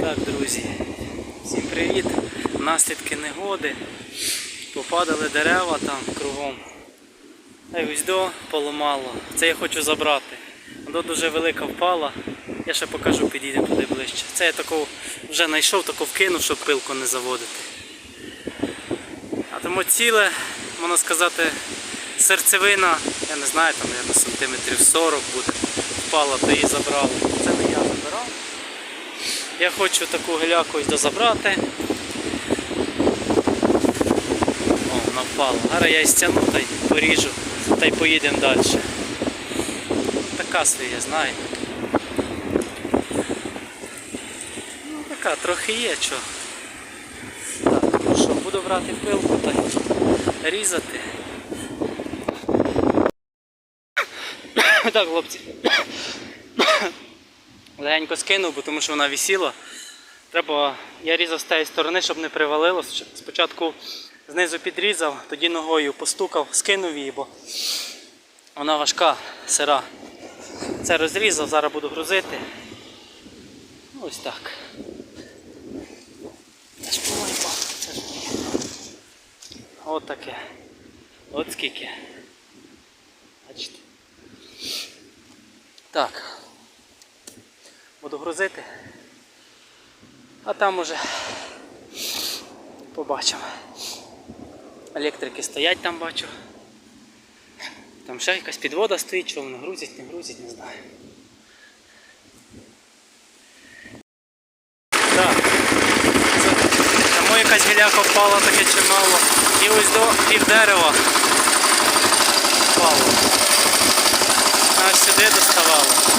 Так, друзі, всім привіт. Наслідки негоди. Попадали дерева там кругом. А ось до поламало. Це я хочу забрати. До дуже велика впала. Я ще покажу, підійдемо туди ближче. Це я таку вже знайшов, таку вкинув, щоб пилку не заводити. А тому ціле, можна сказати, серцевина, я не знаю, там мабуть, сантиметрів 40 буде. Впала, то її забрали. Це не я. Я хочу таку геляку дозабрати. О, вона впала. Зараз я її стягну та й поріжу, та й поїдемо далі. Така своя, знаю. Ну така, трохи є що. Так, ну що, буду брати пилку та й різати. Так, хлопці. Легенько скинув, бо тому що вона висіла. Треба, я різав з тієї сторони, щоб не привалило. Спочатку знизу підрізав, тоді ногою постукав, скинув її, бо вона важка, сира. Це розрізав, зараз буду грузити. Ну, Ось так. Це ж це ж. От таке. От скільки. Бачите. Так. Буду грузити. А там уже побачимо. Електрики стоять там бачу. Там ще якась підвода стоїть, що вони грузять, не грузять, не знаю. Так. Якась гіляка впала таке чимало. І ось до пів дерева впало. Аж сюди доставало.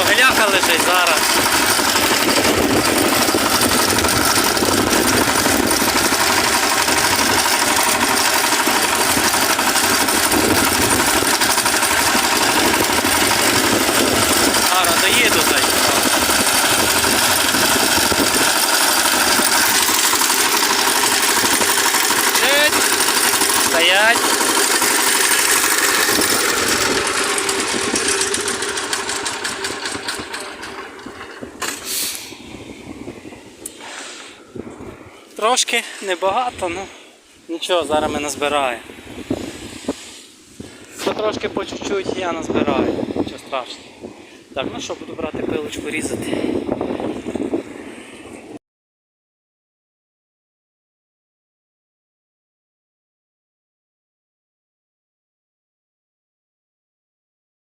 То гляка лежить зараз. Стоять. Трошки небагато, ну нічого, зараз ми назбираємо. Потрошки по чуть-чуть я назбираю, нічого страшного. Так, ну що, буду брати пилочку різати.